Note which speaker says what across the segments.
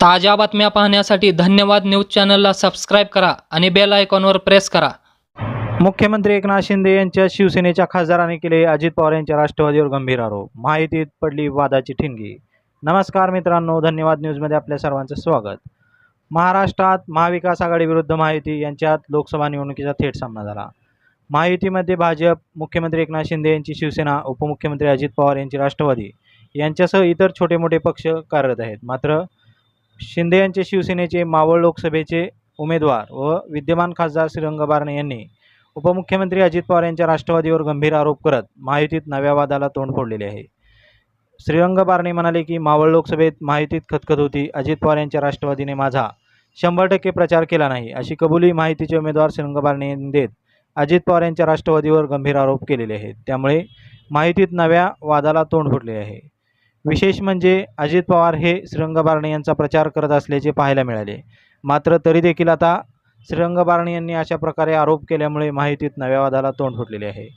Speaker 1: ताज्या बातम्या पाहण्यासाठी धन्यवाद न्यूज चॅनलला सबस्क्राईब करा आणि बेल आयकॉनवर प्रेस करा.
Speaker 2: मुख्यमंत्री एकनाथ शिंदे यांच्या शिवसेनेच्या खासदारांनी केले अजित पवार यांच्या राष्ट्रवादीवर गंभीर आरोप. माहितीत पडली वादाची ठिणगी. नमस्कार मित्रांनो धन्यवाद न्यूजमध्ये आपल्या सर्वांचं स्वागत. महाराष्ट्रात महाविकास आघाडीविरुद्ध माहिती यांच्यात लोकसभा निवडणुकीचा थेट सामना झाला. महायुतीमध्ये भाजप मुख्यमंत्री एकनाथ शिंदे यांची शिवसेना उपमुख्यमंत्री अजित पवार यांची राष्ट्रवादी यांच्यासह इतर छोटे मोठे पक्ष कार्यरत आहेत. मात्र शिंदे यांचे शिवसेनेचे मावळ लोकसभेचे उमेदवार व विद्यमान खासदार श्रीरंग बारणे यांनी उपमुख्यमंत्री अजित पवार यांच्या राष्ट्रवादीवर गंभीर आरोप करत महायुतीत नव्या वादाला तोंड फोडलेले आहे. श्रीरंग बारणे म्हणाले की मावळ लोकसभेत महायुतीत खतखत होती. अजित पवार यांच्या राष्ट्रवादीने माझा शंभर टक्के प्रचार केला नाही. अशी कबुली माहितीचे उमेदवार श्रीरंग बारणे यांनी देत अजित पवार यांच्या राष्ट्रवादीवर गंभीर आरोप केलेले आहेत. त्यामुळे माहितीत नव्या वादाला तोंड फुटले आहे. विशेष म्हणजे अजित पवार हे श्रीरंग बारणे यांचा प्रचार करत असल्याचे पाहायला मिळाले. मात्र तरी देखील आता श्रीरंग बारणे यांनी अशा प्रकारे आरोप केल्यामुळे माहितीत नव्या वादाला तोंड फुटलेले आहे.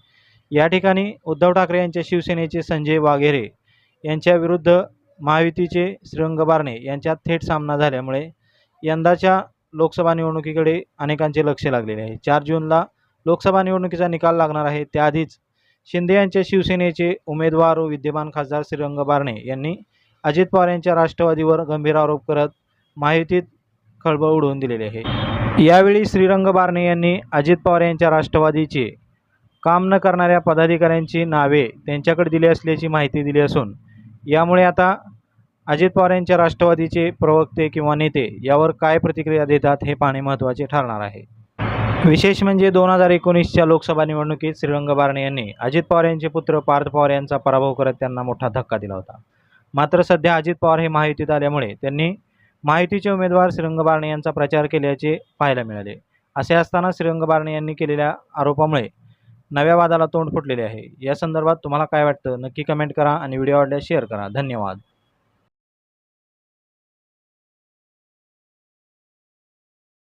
Speaker 2: या ठिकाणी उद्धव ठाकरे यांच्या शिवसेनेचे संजय वाघेरे यांच्या विरुद्ध महायुतीचे श्रीरंग बारणे यांच्यात थेट सामना झाल्यामुळे यंदाच्या लोकसभा निवडणुकीकडे अनेकांचे लक्ष लागलेले आहे. चार जूनला लोकसभा निवडणुकीचा निकाल लागणार आहे त्याआधीच शिंदे यांच्या शिवसेनेचे उमेदवार व विद्यमान खासदार श्रीरंग बारणे यांनी अजित पवार यांच्या राष्ट्रवादीवर गंभीर आरोप करत माहितीत खळबळ उडवून दिलेले आहे. यावेळी श्रीरंग बारणे यांनी अजित पवार यांच्या राष्ट्रवादीचे काम न करणाऱ्या पदाधिकाऱ्यांची नावे त्यांच्याकडे दिली असल्याची माहिती दिली असून यामुळे आता अजित पवार यांच्या राष्ट्रवादीचे प्रवक्ते किंवा नेते यावर काय प्रतिक्रिया देतात हे पाहणे महत्त्वाचे ठरणार आहे. विशेष म्हणजे दोन हजार एकोणीसच्या लोकसभा निवडणुकीत श्रीरंग बारणे यांनी अजित पवार यांचे पुत्र पार्थ पवार यांचा पराभव करत त्यांना मोठा धक्का दिला होता. मात्र सध्या अजित पवार हे माहितीत आल्यामुळे त्यांनी माहितीचे उमेदवार श्रीरंग बारणे यांचा प्रचार केल्याचे पाहायला मिळाले. असे असताना श्रीरंग बारणे यांनी केलेल्या आरोपामुळे नव्या वादाला तोंड फुटलेले आहे. या संदर्भात तुम्हाला काय वाटतं? नक्की कमेंट करा आणि व्हिडिओ आवडल्यास शेअर करा. धन्यवाद.